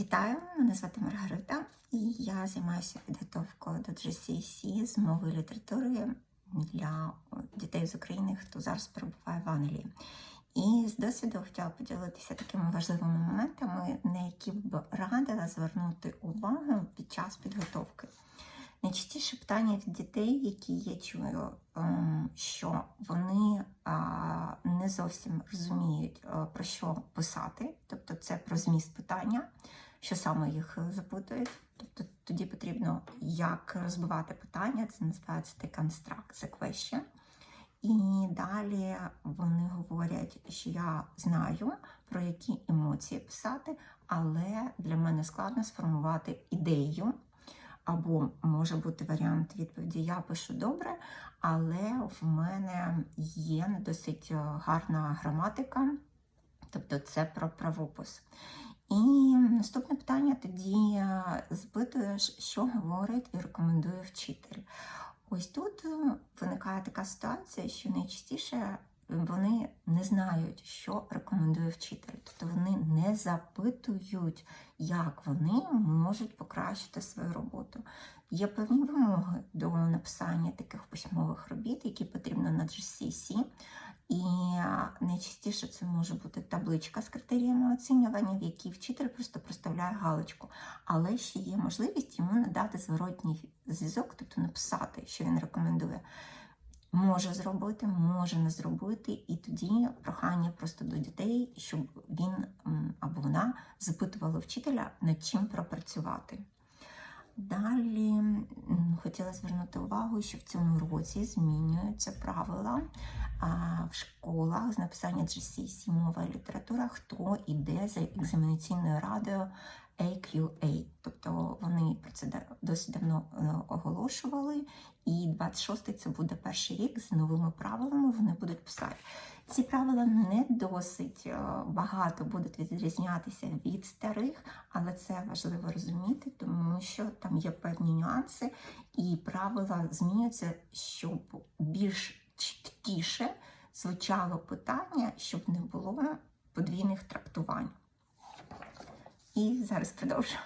Вітаю, мене звати Маргарита, і я займаюся підготовкою до GCSE з мови і літератури для дітей з України, хто зараз перебуває в Англії. І з досвіду хотіла поділитися такими важливими моментами, на які б радила звернути увагу під час підготовки. Найчастіше питання від дітей, які я чую, ем, що вони не зовсім розуміють, е, про що писати, тобто це про зміст питання, що саме їх запитують. Тобто тоді потрібно як розбивати питання, це називається construct, the question. І далі вони говорять, що я знаю, про які емоції писати, але для мене складно сформувати ідею. Або може бути варіант відповіді Я пишу добре, але в мене є досить е, гарна граматика, тобто це про правопис. І наступне питання тоді е, запитуєш, що говорить і рекомендує вчитель. Ось тут е, виникає така ситуація, що найчастіше вони не знають, що рекомендує вчитель. Тобто вони не запитують, як вони можуть покращити свою роботу. Є певні вимоги до написання таких письмових робіт, які потрібно на GCSE. І найчастіше це може бути табличка з критеріями оцінювання, в якій вчитель просто проставляє галочку. Але ще є можливість йому надати зворотній зв'язок, тобто написати, що він рекомендує. Може зробити, може не зробити, і тоді прохання просто до дітей, щоб він або вона запитували вчителя, над чим пропрацювати. Далі хотіла звернути увагу, що в цьому році змінюються правила в школах з написання GCSE мова і література, хто іде за екзаменаційною радою AQA. Тобто вони про це досить давно е, оголошували, і 26-й це буде перший рік з новими правилами. Вони будуть писати. Ці правила не досить е, багато будуть відрізнятися від старих, але це важливо розуміти, тому що там є певні нюанси, і правила змінюються, щоб більш чіткіше звучало питання, щоб не було подвійних трактувань. І зараз продовжую.